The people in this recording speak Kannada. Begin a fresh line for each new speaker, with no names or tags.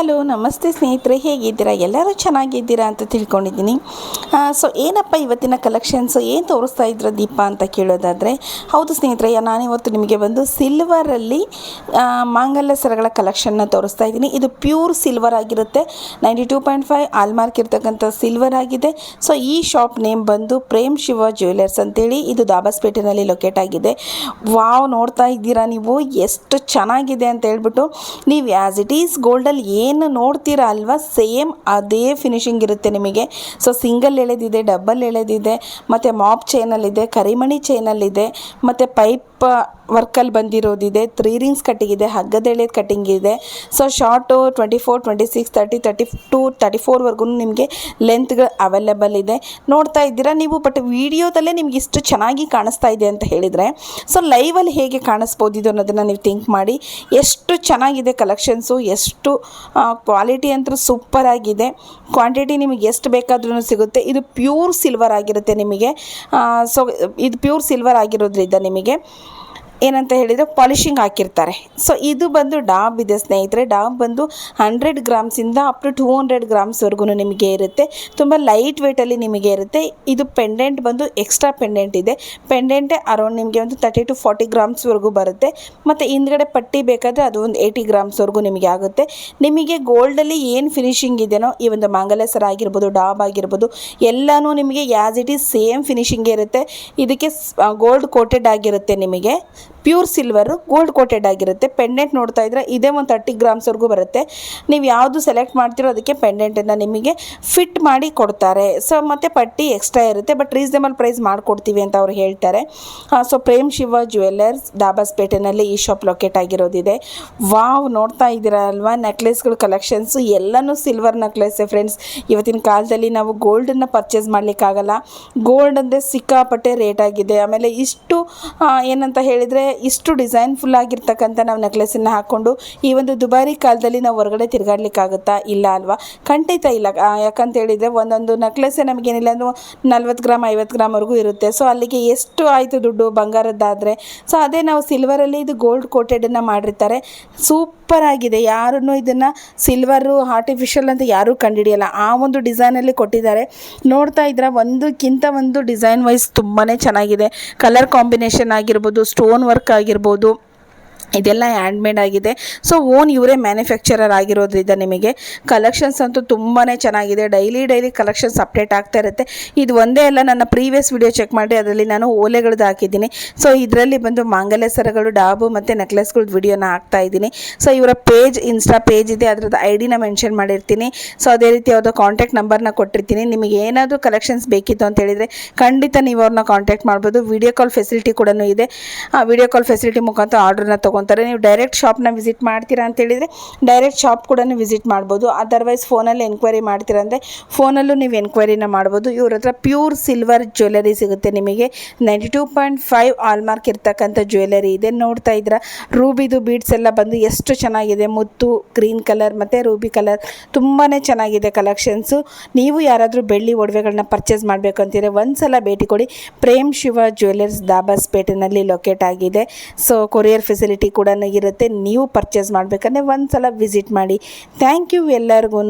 ಹಲೋ, ನಮಸ್ತೆ ಸ್ನೇಹಿತರೆ, ಹೇಗಿದ್ದೀರಾ? ಎಲ್ಲರೂ ಚೆನ್ನಾಗಿದ್ದೀರಾ ಅಂತ ತಿಳ್ಕೊಂಡಿದ್ದೀನಿ. ಸೊ ಏನಪ್ಪ ಇವತ್ತಿನ ಕಲೆಕ್ಷನ್ಸ್ ಏನು ತೋರಿಸ್ತಾ ಇದ್ರ ದೀಪ ಅಂತ ಕೇಳೋದಾದರೆ, ಹೌದು ಸ್ನೇಹಿತರೆ ನಾನಿವತ್ತು ನಿಮಗೆ ಒಂದು ಸಿಲ್ವರಲ್ಲಿ ಮಾಂಗಲ್ಯ ಸರಗಳ ಕಲೆಕ್ಷನ್ನ ತೋರಿಸ್ತಾ ಇದ್ದೀನಿ. ಇದು ಪ್ಯೂರ್ ಸಿಲ್ವರ್ ಆಗಿರುತ್ತೆ. Ninety two point five hallmark ಇರ್ತಕ್ಕಂಥ ಸಿಲ್ವರ್ ಆಗಿದೆ. ಸೊ ಈ ಶಾಪ್ ನೇಮ್ ಬಂದು ಪ್ರೇಮ್ ಶಿವ ಜ್ಯುವೆಲರ್ಸ್ ಅಂತೇಳಿ ಇದು ದಾಬಾಸ್ಪೇಟೆನಲ್ಲಿ ಲೊಕೇಟ್ ಆಗಿದೆ. ವಾವ್, ನೋಡ್ತಾ ಇದ್ದೀರಾ ನೀವು? ಎಷ್ಟು ಚೆನ್ನಾಗಿದೆ ಅಂತ ಹೇಳ್ಬಿಟ್ಟು, ನೀವು ಆ್ಯಸ್ ಇಟ್ ಈಸ್ ಗೋಲ್ಡಲ್ಲಿ ಏನು ನೋಡ್ತೀರಾ ಅಲ್ವಾ? ಸೇಮ್ ಅದೇ ಫಿನಿಶಿಂಗ್ ಇರುತ್ತೆ ನಿಮಗೆ. ಸೊ ಸಿಂಗಲ್ ಎಳೆದಿದೆ ಡಬಲ್ ಎಳೆದಿದೆ, ಮತ್ತು ಮಾಪ್ ಚೈನಲ್ಲಿದೆ ಕರಿಮಣಿ ಚೈನಲ್ಲಿದೆ ಮತ್ತು ಪೈಪ್ ವರ್ಕಲ್ಲಿ ಬಂದಿರೋದಿದೆ. ತ್ರೀ ರಿಂಗ್ಸ್ ಕಟ್ಟಿಂಗ್ ಇದೆ, ಹಗ್ಗದ ಎಳೆದ ಕಟ್ಟಿಂಗ್ ಇದೆ. So short twenty four twenty six thirty thirty two thirty ಫೋರ್ವರೆಗೂ ನಿಮಗೆ ಲೆಂತ್ಗಳು ಅವೈಲೇಬಲ್ ಇದೆ. ನೋಡ್ತಾ ಇದ್ದೀರಾ ನೀವು ಬಟ್ ವೀಡಿಯೋದಲ್ಲೇ ನಿಮ್ಗೆ ಇಷ್ಟು ಚೆನ್ನಾಗಿ ಕಾಣಿಸ್ತಾ ಇದೆ ಅಂತ ಹೇಳಿದರೆ ಸೊ ಲೈವಲ್ಲಿ ಹೇಗೆ ಕಾಣಿಸ್ಬೋದಿದ್ದು ಇದು ಅನ್ನೋದನ್ನು ನೀವು ಥಿಂಕ್ ಮಾಡಿ. ಎಷ್ಟು ಚೆನ್ನಾಗಿದೆ ಕಲೆಕ್ಷನ್ಸು ಎಷ್ಟು ಕ್ವಾಲಿಟಿ ಅಂತೂ ಸೂಪರ್ ಆಗಿದೆ. ಕ್ವಾಂಟಿಟಿ ನಿಮಗೆ ಎಷ್ಟು ಬೇಕಾದ್ರೂ ಸಿಗುತ್ತೆ. ಇದು ಪ್ಯೂರ್ ಸಿಲ್ವರ್ ಆಗಿರುತ್ತೆ ನಿಮಗೆ. ಸೊ ಇದು ಪ್ಯೂರ್ ಸಿಲ್ವರ್ ಆಗಿರೋದ್ರಿಂದ ನಿಮಗೆ. ಏನಂತ ಹೇಳಿದರೆ ಪಾಲಿಶಿಂಗ್ ಹಾಕಿರ್ತಾರೆ. ಸೊ ಇದು ಬಂದು ಡಾಬ್ ಇದೆ ಸ್ನೇಹಿತರೆ. ಡಾಬ್ ಬಂದು ಹಂಡ್ರೆಡ್ ಗ್ರಾಮ್ಸಿಂದ ಅಪ್ ಟು ಟೂ ಹಂಡ್ರೆಡ್ ಗ್ರಾಮ್ಸ್ವರೆಗೂ ನಿಮಗೆ ಇರುತ್ತೆ. ತುಂಬ ಲೈಟ್ ವೆಯ್ಟಲ್ಲಿ ನಿಮಗೆ ಇರುತ್ತೆ. ಇದು ಪೆಂಡೆಂಟ್ ಬಂದು ಎಕ್ಸ್ಟ್ರಾ ಪೆಂಡೆಂಟ್ ಇದೆ. ಪೆಂಡೆಂಟೇ ಅರೌಂಡ್ ನಿಮಗೆ ಒಂದು ತರ್ಟಿ ಟು ಫಾರ್ಟಿ ಗ್ರಾಮ್ಸ್ವರೆಗೂ ಬರುತ್ತೆ. ಮತ್ತು ಹಿಂದ್ಗಡೆ ಪಟ್ಟಿ ಬೇಕಾದರೆ ಅದು ಒಂದು ಏಯ್ಟಿ ಗ್ರಾಮ್ಸ್ವರೆಗೂ ನಿಮಗೆ ಆಗುತ್ತೆ. ನಿಮಗೆ ಗೋಲ್ಡಲ್ಲಿ ಏನು ಫಿನಿಶಿಂಗ್ ಇದೆಯೋ ಈ ಒಂದು ಮಾಂಗಲ್ಯ ಸರ ಆಗಿರ್ಬೋದು, ಡಾಬ್ ಆಗಿರ್ಬೋದು, ಎಲ್ಲನೂ ನಿಮಗೆ as it is same finishing ಇರುತ್ತೆ. ಇದಕ್ಕೆ ಗೋಲ್ಡ್ ಕೋಟೆಡ್ ಆಗಿರುತ್ತೆ ನಿಮಗೆ. ಪ್ಯೂರ್ ಸಿಲ್ವರು ಗೋಲ್ಡ್ ಕೋಟೆಡ್ ಆಗಿರುತ್ತೆ. ಪೆಂಡೆಂಟ್ ನೋಡ್ತಾ ಇದ್ರೆ ಇದೇ ಒಂದು ತರ್ಟಿ ಗ್ರಾಮ್ಸ್ವರೆಗೂ ಬರುತ್ತೆ. ನೀವು ಯಾವುದು ಸೆಲೆಕ್ಟ್ ಮಾಡ್ತೀರೋ ಅದಕ್ಕೆ ಪೆಂಡೆಂಟನ್ನು ನಿಮಗೆ ಫಿಟ್ ಮಾಡಿ ಕೊಡ್ತಾರೆ. ಸೊ ಮತ್ತು ಪಟ್ಟಿ ಎಕ್ಸ್ಟ್ರಾ ಇರುತ್ತೆ ಬಟ್ ರೀಸನೇಬಲ್ ಪ್ರೈಸ್ ಮಾಡಿಕೊಡ್ತೀವಿ ಅಂತ ಅವ್ರು ಹೇಳ್ತಾರೆ. ಸೊ ಪ್ರೇಮ್ ಶಿವ ಜ್ಯುವೆಲ್ಲರ್ಸ್ ದಾಬಾಸ್ಪೇಟೆನಲ್ಲಿ ಈ ಶಾಪ್ ಲೊಕೇಟ್ ಆಗಿರೋದಿದೆ. ವಾವ್ ನೋಡ್ತಾ ಇದ್ದೀರಾ ಅಲ್ವಾ? ನೆಕ್ಲೆಸ್ಗಳು ಕಲೆಕ್ಷನ್ಸು ಎಲ್ಲನೂ ಸಿಲ್ವರ್ ನೆಕ್ಲೆಸ್ಸೇ ಫ್ರೆಂಡ್ಸ್ ಇವತ್ತಿನ ಕಾಲದಲ್ಲಿ ನಾವು ಗೋಲ್ಡನ್ನು ಪರ್ಚೇಸ್ ಮಾಡಲಿಕ್ಕಾಗಲ್ಲ. ಗೋಲ್ಡ್ ಅಂದರೆ ಸಿಕ್ಕಾಪಟ್ಟೆ ರೇಟ್ ಆಗಿದೆ. ಆಮೇಲೆ ಇಷ್ಟು ಏನಂತ ಹೇಳಿದರೆ ಇಷ್ಟು ಡಿಸೈನ್ಫುಲ್ ಆಗಿರ್ತಕ್ಕಂಥ ನಾವು ನೆಕ್ಲೆಸನ್ನು ಹಾಕ್ಕೊಂಡು ಈ ಒಂದು ದುಬಾರಿ ಕಾಲದಲ್ಲಿ ನಾವು ಹೊರಗಡೆ ತಿರುಗಾಡ್ಲಿಕ್ಕಾಗುತ್ತಾ ಇಲ್ಲ ಅಲ್ವಾ? ಖಂಡಿತ ಇಲ್ಲ. ಯಾಕಂತ ಹೇಳಿದರೆ ಒಂದೊಂದು ನೆಕ್ಲೆಸ್ಸೇ ನಮಗೇನಿಲ್ಲ ಅಂದ್ರೆ ನಲ್ವತ್ತು ಗ್ರಾಮ್, ಐವತ್ತು ಗ್ರಾಮ್ವರೆಗೂ ಇರುತ್ತೆ. ಸೊ ಅಲ್ಲಿಗೆ ಎಷ್ಟು ಆಯಿತು ದುಡ್ಡು ಬಂಗಾರದ್ದಾದರೆ? ಸೊ ಅದೇ ನಾವು ಸಿಲ್ವರಲ್ಲಿ ಇದು ಗೋಲ್ಡ್ ಕೋಟೆಡನ್ನು ಮಾಡಿರ್ತಾರೆ. ಸೂಪರ್ ಆಗಿದೆ. ಯಾರೂ ಇದನ್ನು ಸಿಲ್ವರು ಆರ್ಟಿಫಿಷಿಯಲ್ ಅಂತ ಯಾರೂ ಕಂಡುಹಿಡಿಯಲ್ಲ ಆ ಒಂದು ಡಿಸೈನಲ್ಲಿ ಕೊಟ್ಟಿದ್ದಾರೆ. ನೋಡ್ತಾ ಇದ್ರೆ, ಒಂದಕ್ಕಿಂತ ಒಂದು ಡಿಸೈನ್ ವೈಸ್ ತುಂಬಾ ಚೆನ್ನಾಗಿದೆ. ಕಲರ್ ಕಾಂಬಿನೇಷನ್ ಆಗಿರ್ಬೋದು ಸ್ಟೋನ್ ವರ್ಕ್ ಆಗಿರ್ಬೋದು. ಇದೆಲ್ಲ ಹ್ಯಾಂಡ್ಮೇಡ್ ಆಗಿದೆ. ಸೊ ಓನ್ ಇವರೇ ಮ್ಯಾನುಫ್ಯಾಕ್ಚರರ್ ಆಗಿರೋದ್ರಿಂದ ನಿಮಗೆ ಕಲೆಕ್ಷನ್ಸ್ ಅಂತೂ ತುಂಬಾ ಚೆನ್ನಾಗಿದೆ. ಡೈಲಿ ಡೈಲಿ ಕಲೆಕ್ಷನ್ಸ್ ಅಪ್ಡೇಟ್ ಆಗ್ತಾ ಇರುತ್ತೆ. ಇದು ಒಂದೇ ಅಲ್ಲ, ನನ್ನ ಪ್ರೀವಿಯಸ್ ವಿಡಿಯೋ ಚೆಕ್ ಮಾಡಿ, ಅದರಲ್ಲಿ ನಾನು ಓಲೆಗಳದ್ದು ಹಾಕಿದ್ದೀನಿ. ಸೊ ಇದರಲ್ಲಿ ಬಂದು ಮಾಂಗಲ್ಯ ಸರಗಳು, ಡಾಬು ಮತ್ತು ನೆಕ್ಲೆಸ್ಗಳದ್ದು ವಿಡಿಯೋನ ಹಾಕ್ತಾ ಇದ್ದೀನಿ. ಸೊ ಇವರ ಪೇಜ್ ಇನ್ಸ್ಟಾ ಪೇಜ್ ಇದೆ, ಅದರದ್ದು ಐ ಡಿನ ಮೆನ್ಷನ್ ಮಾಡಿರ್ತೀನಿ. ಸೊ ಅದೇ ರೀತಿ ಅವ್ರದ್ದು ಕಾಂಟ್ಯಾಕ್ಟ್ ನಂಬರ್ನ ಕೊಟ್ಟಿರ್ತೀನಿ. ನಿಮಗೆ ಏನಾದರೂ ಕಲೆಕ್ಷನ್ಸ್ ಬೇಕಿತ್ತು ಅಂತ ಹೇಳಿದರೆ ಖಂಡಿತ ನೀವು ಅವ್ರನ್ನ ಕಾಂಟ್ಯಾಕ್ಟ್ ಮಾಡ್ಬೋದು. ವಿಡಿಯೋ ಕಾಲ್ ಫೆಸಿಲಿಟಿ ಕೂಡ ಇದೆ. ಆ ವಿಡಿಯೋ ಕಾಲ್ ಫೆಸಿಲಿಟಿ ಮುಖಾಂತರ ಆರ್ಡ್ರನ್ನ ತೊಗೊತಾರೆ. ನೀವು ಡೈರೆಕ್ಟ್ ಶಾಪ್ನ ವಿಸಿಟ್ ಮಾಡ್ತೀರಾ ಅಂತ ಹೇಳಿದರೆ ಡೈರೆಕ್ಟ್ ಶಾಪ್ ಕೂಡ ವಿಸಿಟ್ ಮಾಡ್ಬೋದು. ಅದರ್ವೈಸ್ ಫೋನಲ್ಲಿ ಎನ್ಕ್ವೈರಿ ಮಾಡ್ತೀರಾ ಅಂದರೆ ಫೋನಲ್ಲೂ ನೀವು ಎನ್ಕ್ವೈರಿನ ಮಾಡ್ಬೋದು. ಇವ್ರ ಹತ್ರ ಪ್ಯೂರ್ ಸಿಲ್ವರ್ ಜ್ಯುವೆಲರಿ ಸಿಗುತ್ತೆ ನಿಮಗೆ. Ninety two point five hallmark ಇರ್ತಕ್ಕಂಥ ಜ್ಯುವೆಲರಿ ಇದೆ. ನೋಡ್ತಾ ಇದ್ದೀರಾ ರೂಬಿದು ಬೀಡ್ಸ್ ಎಲ್ಲ ಬಂದು ಎಷ್ಟು ಚೆನ್ನಾಗಿದೆ. ಮುತ್ತು ಗ್ರೀನ್ ಕಲರ್ ಮತ್ತು ರೂಬಿ ಕಲರ್ ತುಂಬಾ ಚೆನ್ನಾಗಿದೆ ಕಲೆಕ್ಷನ್ಸು ನೀವು ಯಾರಾದರೂ ಬೆಳ್ಳಿ ಒಡವೆಗಳನ್ನ ಪರ್ಚೇಸ್ ಮಾಡಬೇಕು ಅಂತಿದ್ರೆ ಒಂದು ಸಲ ಭೇಟಿ ಕೊಡಿ. ಪ್ರೇಮ್ ಶಿವ ಜ್ಯುವೆಲರ್ಸ್ ದಾಬಾಸ್ಪೇಟೆನಲ್ಲಿ ಲೊಕೇಟ್ ಆಗಿದೆ. ಸೊ ಕೊರಿಯರ್ ಫೆಸಿಲಿಟಿ ಕೂಡ ಇರುತ್ತೆ. ನೀವು ಪರ್ಚೇಸ್ ಮಾಡಬೇಕಂದ್ರೆ ಒಂದು ಸಲ ವಿಸಿಟ್ ಮಾಡಿ. ಥ್ಯಾಂಕ್ ಯು ಎಲ್ಲರಿಗೂ